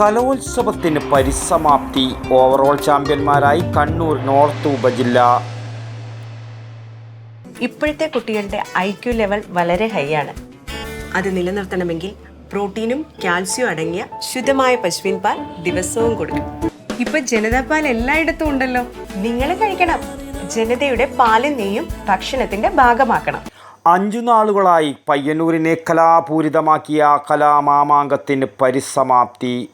കലോത്സവത്തിന് പരിസമാപ്തി. Overall ചാമ്പ്യന്മാരായി Kannur north ഉപജില്ല. ഇപ്പോഴത്തെ കുട്ടികളുടെ ഐ ക്യു ലെവൽ വളരെ ഹൈ ആണ്. അത് നിലനിർത്തണമെങ്കിൽ പ്രോട്ടീനും കാൽസ്യവും അടങ്ങിയ ശുദ്ധമായ പശുവിൻ പാൽ ദിവസവും കൊടുക്കും ഇപ്പൊ ജനതാ പാൽ എല്ലായിടത്തും ഉണ്ടല്ലോ. നിങ്ങൾ കഴിക്കണം. ജനതയുടെ പാലും നെയ്യും ഭക്ഷണത്തിന്റെ ഭാഗമാക്കണം. അഞ്ചു നാളുകളായി പയ്യന്നൂരിനെ കലാപൂരിതമാക്കിയ കലാമാമാങ്കത്തിന് പരിസമാപ്തി.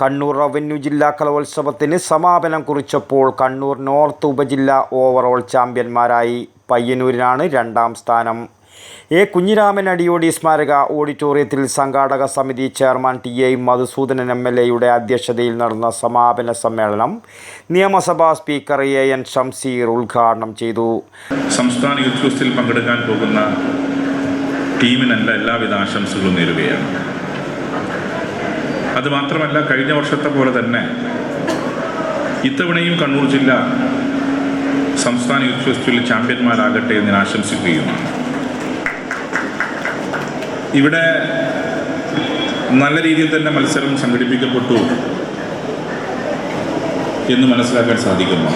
കണ്ണൂർ റവന്യൂ ജില്ലാ കലോത്സവത്തിന് സമാപനം കുറിച്ചപ്പോൾ കണ്ണൂർ നോർത്ത് ഉപജില്ല ഓവറോൾ ചാമ്പ്യന്മാരായി പയ്യന്നൂരിനാണ് രണ്ടാം സ്ഥാനം. എ കുഞ്ഞിരാമൻ അടിയോടി സ്മാരക ഓഡിറ്റോറിയത്തിൽ സംഘാടക സമിതി chairman T A Madhusoodanan M L എയുടെ അധ്യക്ഷതയിൽ നടന്ന സമാപന സമ്മേളനം നിയമസഭാ സ്പീക്കർ എ എൻ ഷംസീർ ഉദ്ഘാടനം ചെയ്തു. സംസ്ഥാന യൂത്ത് ഫെസ്റ്റിൽ പങ്കെടുക്കാൻ പോകുന്ന ടീമിനല്ല എല്ലാവിധ ആശംസകളും നേരുകയാണ്. അത് മാത്രമല്ല കഴിഞ്ഞ വർഷത്തെ പോലെ തന്നെ ഇത്തവണയും കണ്ണൂർ ജില്ല സംസ്ഥാന യൂത്ത് ഫെസ്റ്റിവലിൽ ചാമ്പ്യന്മാരാകട്ടെ എന്ന് ഞാൻ ആശംസിക്കുകയുമാണ് ഇവിടെ നല്ല രീതിയിൽ തന്നെ മത്സരം സംഘടിപ്പിക്കപ്പെട്ടു എന്ന് മനസ്സിലാക്കാൻ സാധിക്കുന്നു.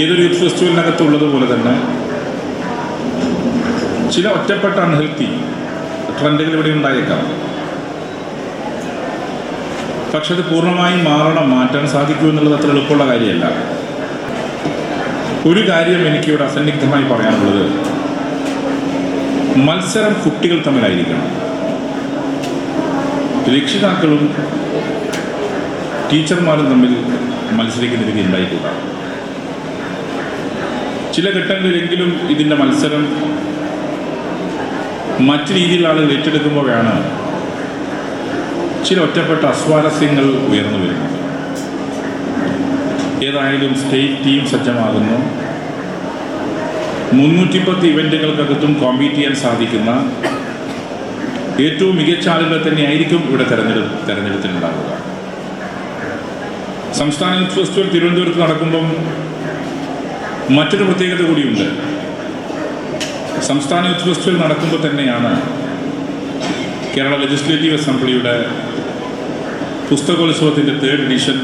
ഏതൊരു യൂത്ത് ഫെസ്റ്റിവലിനകത്തുള്ളതുപോലെ തന്നെ ചില ഒറ്റപ്പെട്ട അൺഹെൽത്തി ട്രെൻഡുകൾ ഇവിടെ ഉണ്ടായേക്കാം പക്ഷെ അത് പൂർണമായും മാറണം മാറ്റാൻ സാധിക്കൂ എന്നുള്ളത് അത്ര എളുപ്പമുള്ള കാര്യമല്ല. ഒരു കാര്യം എനിക്കിവിടെ അസന്നിഗ്ധമായി പറയാനുള്ളത്. മത്സരം കുട്ടികൾ തമ്മിലായിരിക്കണം. രക്ഷിതാക്കളും ടീച്ചർമാരും തമ്മിൽ മത്സരിക്കുന്ന രീതി ഉണ്ടായിട്ടില്ല. ചില ഘട്ടങ്ങളിലെങ്കിലും ഇതിന്റെ മത്സരം മറ്റു രീതിയിലുള്ള ആളുകൾ ഏറ്റെടുക്കുമ്പോഴാണ് ചില ഒറ്റപ്പെട്ട അസ്വാരസ്യങ്ങൾ ഉയർന്നു വരുന്നു ഏതായാലും സ്റ്റേറ്റ് ടീം സജ്ജമാകുന്നു. മുന്നൂറ്റിപ്പത്ത് ഇവന്റുകൾക്കകത്തും കോമ്പീറ്റ് ചെയ്യാൻ സാധിക്കുന്ന ഏറ്റവും മികച്ച ആളുകൾ തന്നെയായിരിക്കും ഇവിടെ തെരഞ്ഞെടുപ്പ് തെരഞ്ഞെടുത്തിട്ടുണ്ടാവുക. സംസ്ഥാന ഫെസ്റ്റിവൽ തിരുവനന്തപുരത്ത് നടക്കുമ്പം മറ്റൊരു പ്രത്യേകത കൂടിയുണ്ട്. സംസ്ഥാന യൂത്ത് ഫെസ്റ്റിവൽ നടക്കുമ്പോൾ തന്നെയാണ് കേരള ലെജിസ്ലേറ്റീവ് അസംബ്ലിയുടെ പുസ്തകോത്സവത്തിന്റെ തേർഡ് എഡിഷൻ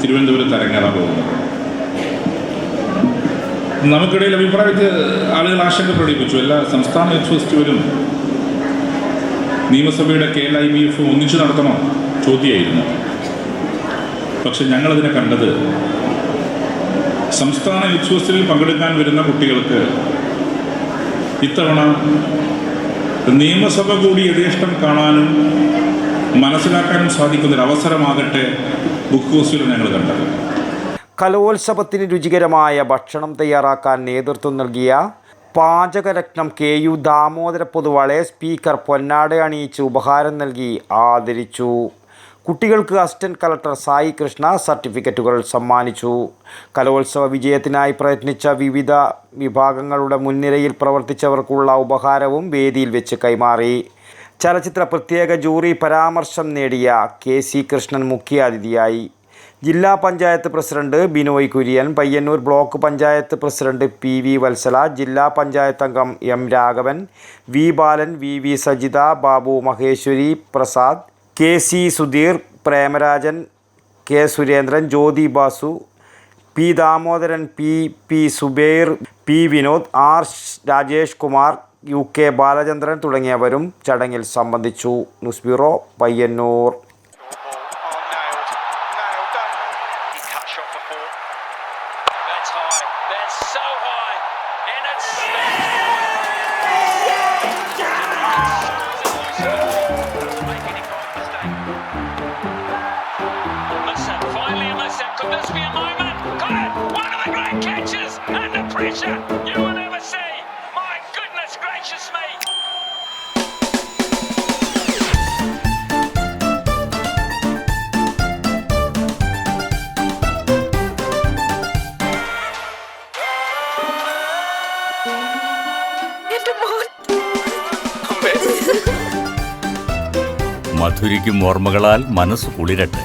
തിരുവനന്തപുരത്ത് അരങ്ങേറാൻ പോകുന്നത് നമുക്കിടയിൽ അഭിപ്രായത്തിൽ ആളുകൾ ആശങ്ക പ്രകടിപ്പിച്ചു. എല്ലാ സംസ്ഥാന യൂത്ത് ഫെസ്റ്റിവലും നിയമസഭയുടെ കെ എൽ ഐ ബി എഫും ഒന്നിച്ചു നടത്തണോ ചോദ്യമായിരുന്നു. പക്ഷെ ഞങ്ങളതിനെ കണ്ടത് സംസ്ഥാന യൂത്ത് ഫെസ്റ്റിവലിൽ പങ്കെടുക്കാൻ വരുന്ന കുട്ടികൾക്ക് ഇത്തവണ നിയമസഭ കൂടി യഥേഷ്ടം കാണാനും മനസ്സിലാക്കാനും സാധിക്കുന്നൊരവസരമാകട്ടെ ബുക്ക് ഹൗസിൽ ഞങ്ങൾ കണ്ടത്. കലോത്സവത്തിന് രുചികരമായ ഭക്ഷണം തയ്യാറാക്കാൻ നേതൃത്വം നൽകിയ പാചകരത്നം കെ യു ദാമോദര പൊതുവാളെ സ്പീക്കർ പൊന്നാട അണിയിച്ച് ഉപഹാരം നൽകി ആദരിച്ചു. കുട്ടികൾക്ക് അസിസ്റ്റന്റ് കളക്ടർ സായി കൃഷ്ണ സർട്ടിഫിക്കറ്റുകൾ സമ്മാനിച്ചു. കലോത്സവ വിജയത്തിനായി പ്രയത്നിച്ച വിവിധ വിഭാഗങ്ങളുടെ മുൻനിരയിൽ പ്രവർത്തിച്ചവർക്കുള്ള ഉപഹാരവും വേദിയിൽ വെച്ച് കൈമാറി. ചലച്ചിത്ര പ്രത്യേക ജൂറി പരാമർശം നേടിയ കെ സി കൃഷ്ണൻ മുഖ്യാതിഥിയായി. ജില്ലാ panchayat president Binoy Kurian Payyanur block panchayat president P V Valsala ജില്ലാ പഞ്ചായത്ത് അംഗം M Raghavan V Balan V V Sajitha Babu Maheshwari Prasad K C Sudheer Premarajan K Surendran Jyothi Basu P Damodaran P P Subair P Vinod R Rajesh Kumar U K Balachandran തുടങ്ങിയവരും ചടങ്ങിൽ സംബന്ധിച്ചു news bureau Payyanur. That's so high. And it's This be a moment? Got it! One of the great catches! Under pressure! You will ever see! My goodness gracious me! മധുരിക്കും ഓർമ്മകളാൽ മനസ്സ് കുളിരട്ടെ